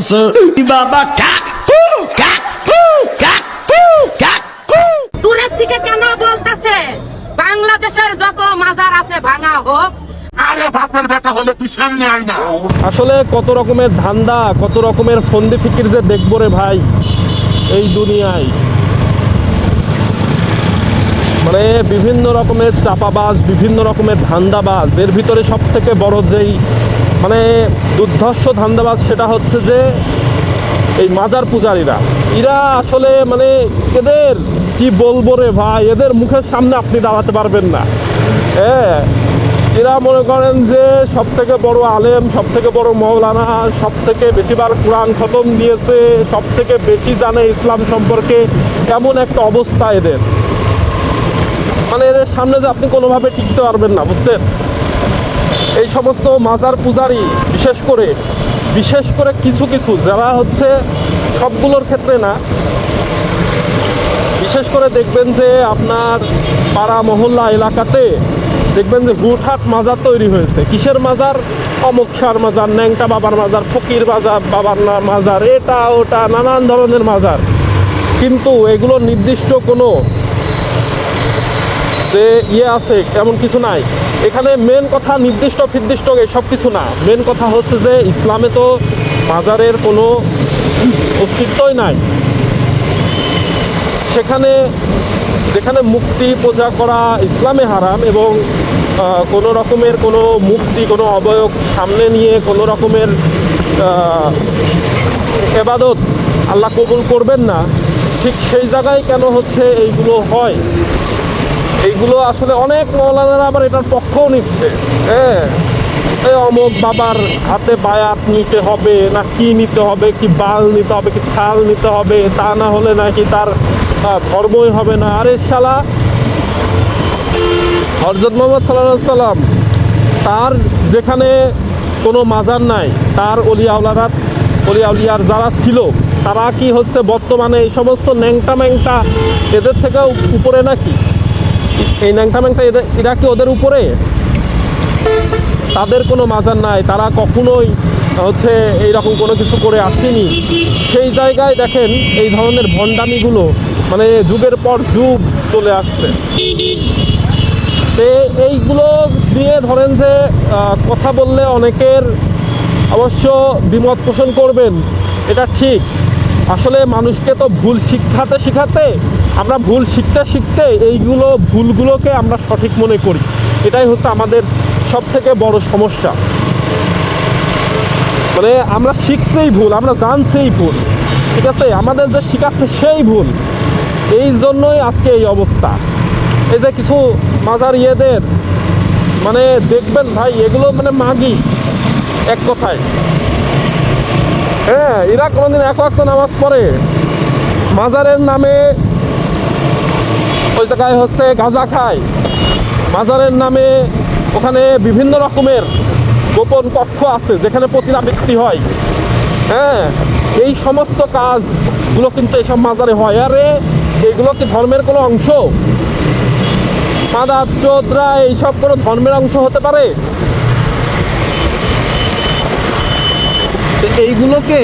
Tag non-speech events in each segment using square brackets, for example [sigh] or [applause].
বলছে? বাবা কাকু কাকু কাকু কাকু। দূরের থেকে কেন বলতেছে? বাংলাদেশের যত মাজার আছে ভাঙা হোক। আরে বাপের বেটা হলে তুই সামনে আয় না। আসলে কত রকমের ধান্দা কত রকমের ফন্দি ফিকির যে দেখব রে ভাই এই দুনিয়ায়। মানে বিভিন্ন রকমের চাপাবাজ বিভিন্ন রকমের ধান্দাবাজ এর ভিতরে সব থেকে বড় যেই মানে দুর্ধর্ষ ধান্দাবাজ সেটা হচ্ছে যে এই মাজার পূজারীরা। এরা আসলে মানে এদের কি বলব রে ভাই? এদের মুখের সামনে আপনি দাঁড়াতে পারবেন না। হ্যাঁ এরা মনে করেন যে সব থেকে বড় আলেম সব থেকে বড় মৌলানা সব থেকে বেশিবার কোরআন খতম দিয়েছে সব থেকে বেশি জানে ইসলাম সম্পর্কে, এমন একটা অবস্থা এদের। মানে এদের সামনে যে আপনি কোনোভাবে টিকতে পারবেন না, বুঝছেন? এই সমস্ত মাজার পূজারি, বিশেষ করে বিশেষ করে কিছু কিছু, যারা হচ্ছে সবগুলোর ক্ষেত্রে না, বিশেষ করে দেখবেন যে আপনার পাড়া মহল্লা এলাকাতে দেখবেন যে হুটহাট মাজার তৈরি হয়েছে। কিসের মাজার? অমুকসার মাজার, ন্যাংটা বাবার মাজার, ফকির বাজার, বাবার না- মাজার, এটা ওটা, নানান ধরনের মাজার। কিন্তু এগুলো নির্দিষ্ট কোনো যে ইয়ে আছে এমন কিছু নাই। এখানে মেন কথা নির্দিষ্ট ফির্দিষ্ট এসব কিছু না। মেন কথা হচ্ছে যে, ইসলামে তো মাজারের কোনো অস্তিত্বই নাই। সেখানে, যেখানে মুক্তি পূজা করা ইসলামে হারাম এবং কোনো রকমের কোনো মুক্তি, কোনো অবয়ব সামনে নিয়ে কোনো রকমের এবাদত আল্লাহ কবুল করবেন না, ঠিক সেই জায়গায় কেন হচ্ছে এইগুলো হয়? এইগুলো আসলে অনেক মৌলানারা আবার এটার পক্ষও নিচ্ছে। হ্যাঁ অমুক বাবার হাতে বায়াত নিতে হবে, না কি নিতে হবে, কি বাল নিতে হবে, কি ছাল নিতে হবে, তা না হলে নাকি তার ধর্মই হবে না। আরে শালা হরজত মোহাম্মদ সাল্লাহ সাল্লাম তার যেখানে কোনো মাজার নাই, তার অলিয়াউলারা অলিয়াউলিয়ার যারা ছিল, তারা কি হচ্ছে বর্তমানে এই সমস্ত ন্যাংটা ম্যাংটা এদের থেকেও উপরে নাকি? এই ন্যাংটা ম্যাংটা এরা কি ওদের উপরে? তাদের কোনো মাজার নাই। তারা কখনোই হচ্ছে এইরকম কোনো কিছু করে আসেনি। সেই জায়গায় দেখেন এই ধরনের ভণ্ডামিগুলো মানে যুগের পর যুগ চলে আসছে। তো এইগুলো দিয়ে ধরেন যে কথা বললে অনেকের অবশ্য বিমত পোষণ করবেন। এটা ঠিক। আসলে মানুষকে তো ভুল শিক্ষাতে শিখাতে আমরা ভুল শিখতে শিখতে এইগুলো ভুলগুলোকে আমরা সঠিক মনে করি। এটাই হচ্ছে আমাদের সব থেকে বড় সমস্যা। মানে আমরা শিখছেই ভুল, আমরা জানছেই ভুল। ঠিক আছে? আমাদের যে শিখাচ্ছে সেই ভুল। এই জন্যই আজকে এই অবস্থা। এই যে কিছু মাজার ইয়েদের মানে দেখবেন ভাই, এগুলো মানে মাগি, এক কথায়। হ্যাঁ এরা কোনোদিন এক ওয়াক্ত নামাজ পড়ে। মাজারের নামে ওই জায়গায় হচ্ছে গাঁজা খায়। মাজারের নামে ওখানে বিভিন্ন রকমের গোপন কক্ষ আছে যেখানে প্রতিরাবৃত্তি হয়। হ্যাঁ এই সমস্ত কাজগুলো কিন্তু এসব মাজারে হয়। আরে, এগুলো কি ধর্মের কোনো অংশ? মাদার চোদ্রা, এইসব কোনো ধর্মের অংশ হতে পারে? এইগুলোকে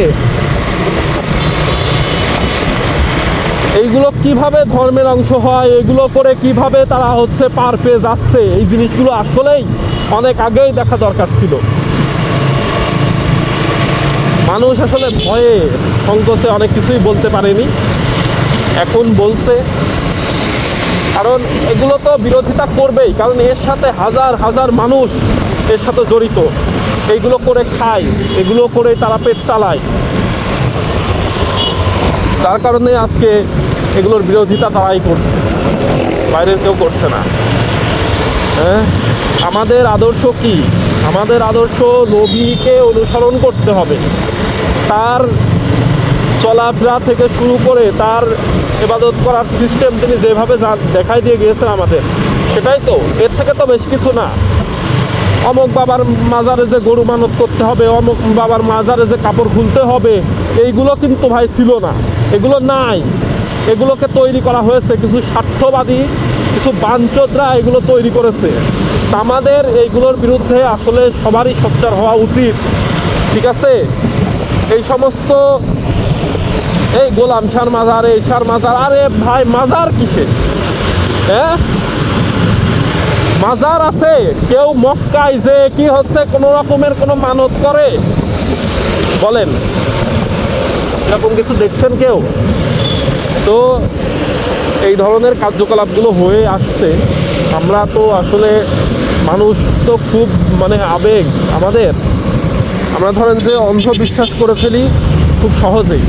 এইগুলো কীভাবে ধর্মের অংশ হয়, এগুলো করে কীভাবে তারা হচ্ছে পার পেয়ে যাচ্ছে, এই জিনিসগুলো আসলেই অনেক আগেই দেখা দরকার ছিল। মানুষ আসলে ভয়ে সংকোচে অনেক কিছুই বলতে পারেনি, এখন বলছে। কারণ এগুলো তো বিরোধিতা করবেই, কারণ এর সাথে হাজার হাজার মানুষ এর সাথে জড়িত। এইগুলো করে খায়, এগুলো করে তারা পেট চালায়। তার কারণে আজকে এগুলোর বিরোধিতা তারাই করছে। বাইরের কেউ করছে না। হ্যাঁ? আমাদের আদর্শ কি? আমাদের আদর্শ নবীকে অনুসরণ করতে হবে। তার চলাফেরা থেকে শুরু করে তার এবাদত করার সিস্টেম তিনি যেভাবে দেখাই দিয়ে গিয়েছেন আমাদের, সেটাই তো। এর থেকে তো বেশি কিছু না। অমুক বাবার মাজারে যে গরু মানত করতে হবে, অমুক বাবার মাজারে যে কাপড় খুলতে হবে, এইগুলো কিন্তু ভাই ছিল না। এগুলো নাই। এগুলোকে তৈরি করা হয়েছে, কিছু স্বার্থবাদী, কিছু বাঞ্চোদরা এগুলো তৈরি করেছে। আমাদের এইগুলোর বিরুদ্ধে আসলে সবারই সোচ্চার হওয়া উচিত। ঠিক আছে? এই সমস্ত এই গোলাম শার মাজার, এই শার মাজার, আরে ভাই, মাজার কিসে? হ্যাঁ? মাজার আছে, কেউ মক্কায় যে কি হচ্ছে, কোনো রকমের কোনো মানত করে। বলেন। এরকম কিছু দেখছেন কেউ? তো এই ধরনের কার্যকলাপগুলো হয়ে আসছে। আমরা তো আসলে মানুষ তো খুব মানে আবেগ আমাদের। আমরা ধরেন যে অন্ধবিশ্বাস করে ফেলি খুব সহজেই।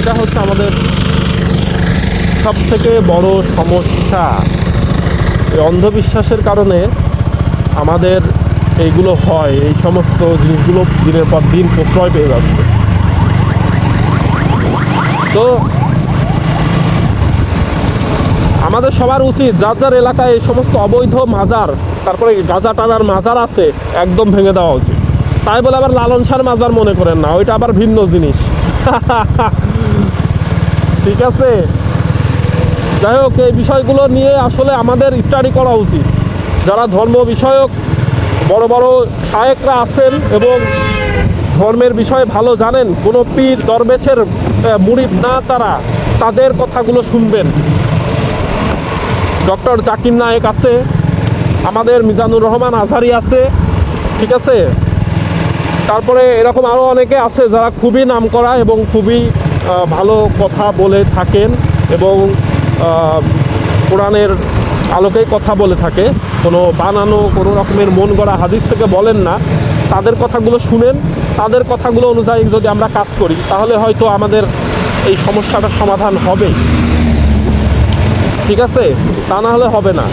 এটা হচ্ছে আমাদের সব থেকে বড় সমস্যা। এই অন্ধবিশ্বাসের কারণে আমাদের এইগুলো হয়, এই সমস্ত জিনিসগুলো দিনের পর দিন প্রশ্রয় পেয়ে যাচ্ছে। তো আমাদের সবার উচিত যার যার এলাকায় এই সমস্ত অবৈধ মাজার, তারপরে গাঁজা টানার মাজার আছে, একদম ভেঙে দেওয়া উচিত। তাই বলে আবার লালন সার মাজার মনে করেন না, ওইটা আবার ভিন্ন জিনিস। [laughs] ঠিক আছে? যাই হোক, এই বিষয়গুলো নিয়ে আসলে আমাদের স্টাডি করা উচিত। যারা ধর্ম বিষয়ক, বড় বড় শায়েকরা আছেন এবং ধর্মের বিষয়ে ভালো জানেন, কোনো পীর, দরবেশের মুড়িদ না তারা, তাদের কথাগুলো শুনবেন। ডক্টর জাকির নায়েক আছে, আমাদের মিজানুর রহমান আজহারি আছে, ঠিক আছে? তারপরে এরকম আরও অনেকে আছে যারা খুবই নামকরা এবং খুবই ভালো কথা বলে থাকেন এবং কোরআনের আলোকেই কথা বলে থাকে। কোনো বানানো, কোনো রকমের মন গড়া হাদিস থেকে বলেন না। তাদের কথাগুলো শুনেন, তাদের কথাগুলো অনুযায়ী যদি আমরা কাজ করি, তাহলে হয়তো আমাদের এই সমস্যাটার সমাধান হবে ঠিক আছে? তা না হলে হবে না।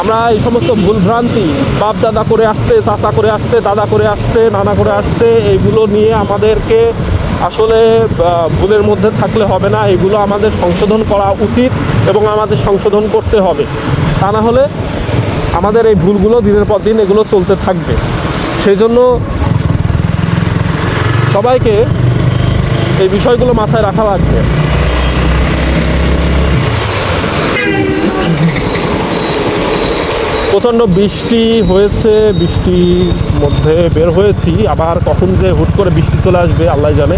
আমরা এই সমস্ত ভুলভ্রান্তি, বাপ দাদা করে আসছে চাচা করে আসছে দাদা করে আসছে নানা করে আসছে এইগুলো নিয়ে আমাদেরকে আসলে ভুলের মধ্যে থাকলে হবে না। এগুলো আমাদের সংশোধন করা উচিত এবং আমাদের সংশোধন করতে হবে। তা না হলে আমাদের এই ভুলগুলো দিনের পর দিন এগুলো চলতে থাকবে। সেই জন্য সবাইকে এই বিষয়গুলো মাথায় রাখা লাগবে। প্রচণ্ড বৃষ্টি হয়েছে, বৃষ্টির মধ্যে বের হয়েছি। আবার কখন যে হুট করে বৃষ্টি চলে আসবে, আল্লাহ জানে।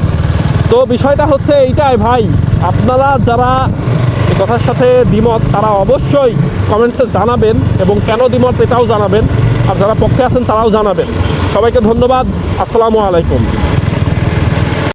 তো বিষয়টা হচ্ছে এইটাই ভাই, আপনারা যারা কথার সাথে দ্বিমত, তারা অবশ্যই কমেন্টসে জানাবেন এবং কেন দ্বিমত এটাও জানাবেন। আর যারা পক্ষে আছেন, তারাও জানাবেন। সবাইকে ধন্যবাদ। আসসালামু আলাইকুম।